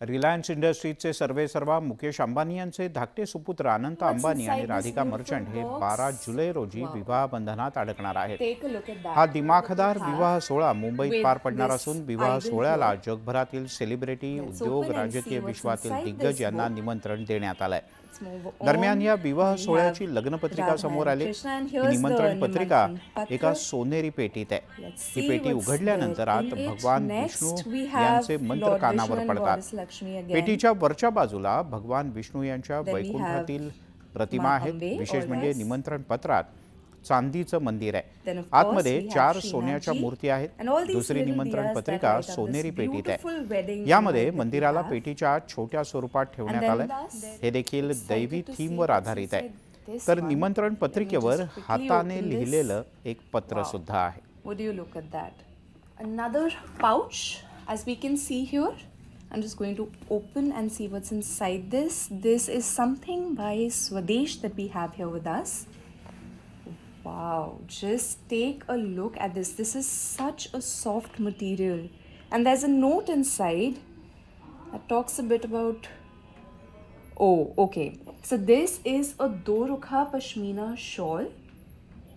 Reliance इंडस्ट्रीजचे सर्वेसर्वा मुकेश अंबानी यांचे धाकटे सुपुत्र अनंत अंबानी आणि राधिका मर्चंट हे बारा जुलै रोजी विवाह बंधनात अडकणार आहेत. हा दिमाखदार विवाह सोहळा मुंबईत पार पडणार असून विवाह सोहळ्याला जगभरातील सेलिब्रिटी उद्योग राजकीय विश्वातील दिग्गज यांना. निमंत्रण देण्यात आलंय. दरम्यान या विवाह सोहळ्याची लग्नपत्रिका समोर आली ही निमंत्रण पत्रिका एका. सोनेरी पेटीत आहे ही पेटी उघडल्यानंतर आत. भगवान विष्णू यांचे मंत्र कानावर पडतात. पेटीच्या वरच्या बाजूला भगवान विष्णू यांच्या वैकुंठातील प्रतिमा आहेत विशेष म्हणजे निमंत्रण पत्रात चांदीचं मंदिर आहे. आतमध्ये चार सोन्याच्या मूर्ती आहेत दुसरी निमंत्रण पत्रिका सोनेरी पेटीत आहे. यामध्ये मंदिराला पेटीच्या छोट्या स्वरूपात ठेवण्यात आलंय. हे देखील दैवी थीमवर आधारित आहे. तर निमंत्रण पत्रिकेवर हाताने लिहिलेलं एक पत्र सुद्धा आहे. Another pouch as we can see here I'm just going to open and see what's inside this. This is something by Swadesh that we have here with us. Wow, just take a look at this. This is such a soft material. And there's a note inside that talks a bit about. Oh, okay. So this is a Dorukha Pashmina shawl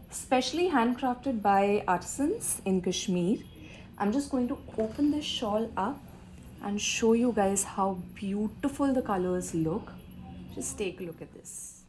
specially handcrafted by artisans in Kashmir. I'm just going to open this shawl up and show you guys how beautiful the colors look. Just take a look at this.